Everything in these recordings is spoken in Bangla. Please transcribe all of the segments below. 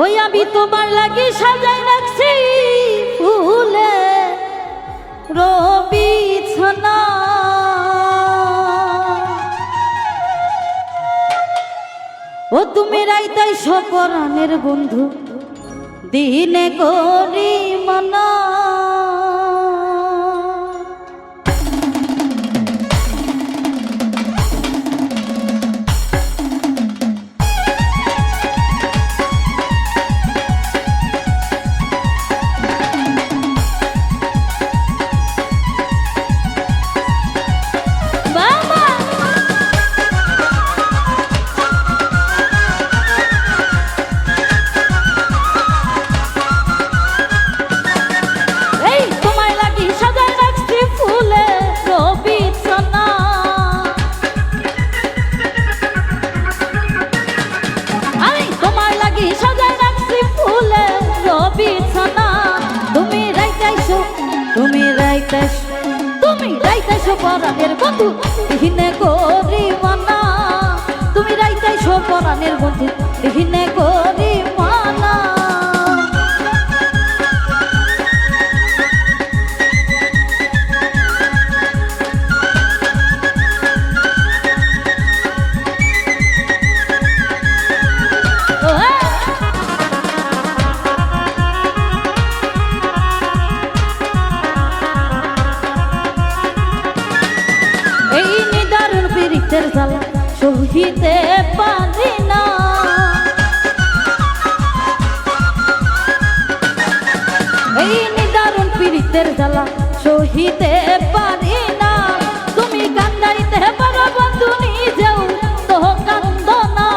ওই আমি তোমার লাগি সাজাই রাখছি ফুলে রবি ও তুমি রাইতাই সকরণের বন্ধু, দিনে করি মনা। তুমি রাইতাইছো পরাণের বন্ধু বিহীনে করি মানা। তুমি রাইতাইছো পরাণের বন্ধু বিহীনে করি সহিতে পারি না। তুমি কান্দাইতে পারো বন্ধু নিজেও তো কান্দ না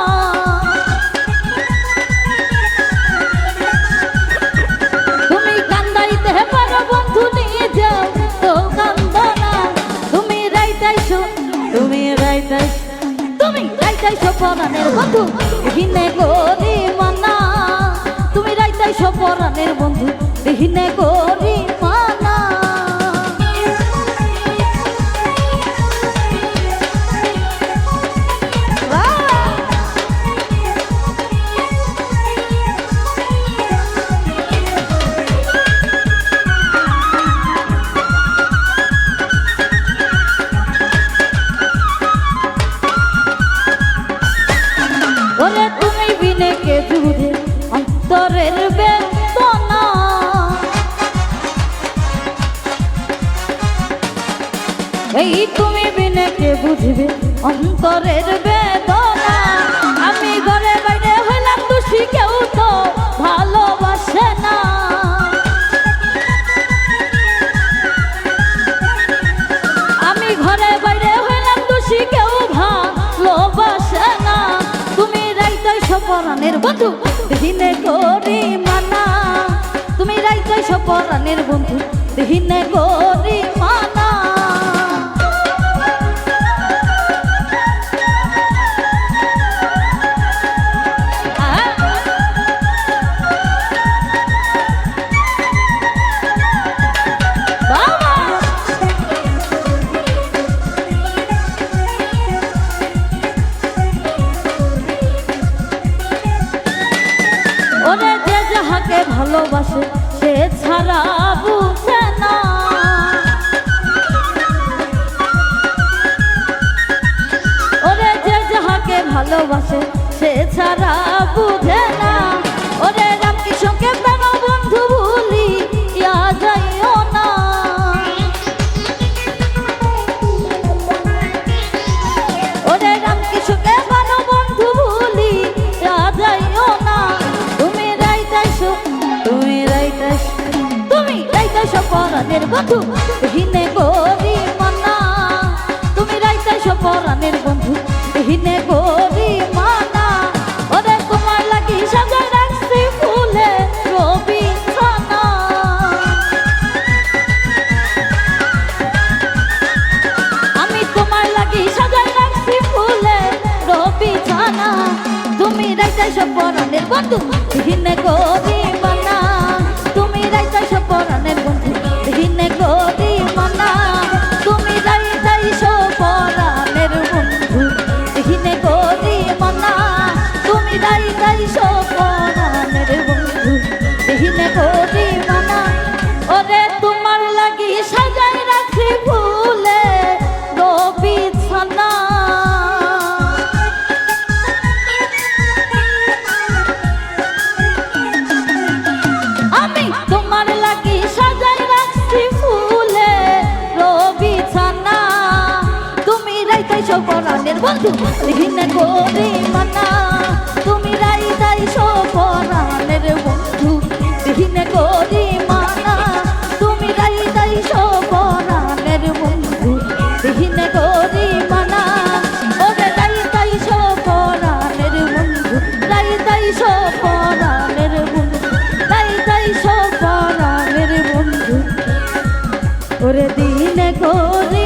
তুমি কান্দাইতে পারো বন্ধু নিজেও তো কান্দ না তুমি রাইতাইছো তুমি রাইতাইছো তুমি রাইতাইছো পরাণের বন্ধু দিনে গরি তুমি রাইতাইছো পরাণের বন্ধু দিনে গরি এই তুমি বিনে বুঝবে অন্তরের বেদনা। আমি ঘরে বাইরে হইলাম, দোষী কেউ তো ভালোবাসে না। আমি ঘরে বাইরে হইলাম, দোষী কেউ ভালোবাসে না। তুমি রাইতাই সপরানের বন্ধু দিনে করি মানা। তুমি রাইতাই সপরানের বন্ধু দিনে করি মানা। ওরে যে যাহাকে ভালোবাসে, সে ছাড়া বুঝে না। ওরে যে যাহাকে ভালোবাসে, সে ছাড়া বুঝে পরাণের বন্ধু হিনে গরি মানা। তুমি রাইতাইছো পরাণের বন্ধু হিনে গরি মানা। ওরে তোমার লাগি সাজায় রাখছি ফুলে রবি খানা আমি তোমার লাগি সাজাই রাখছি ফুলে রবি ছানা। তুমি রাইতাই সব পরাণের বন্ধু দিনে গরি মানা। তুমি রাইতাই সব সাজাই রাখি ছানা আমি তোমার লাগি সাজাই রাখছি ফুলে রবি ছানা তুমি রাইতাই সব পরাণের বন্ধু দিন করি মানা তুমি রাইতাই সব পরাণের বন্ধু দিন করি ওরে দিন করে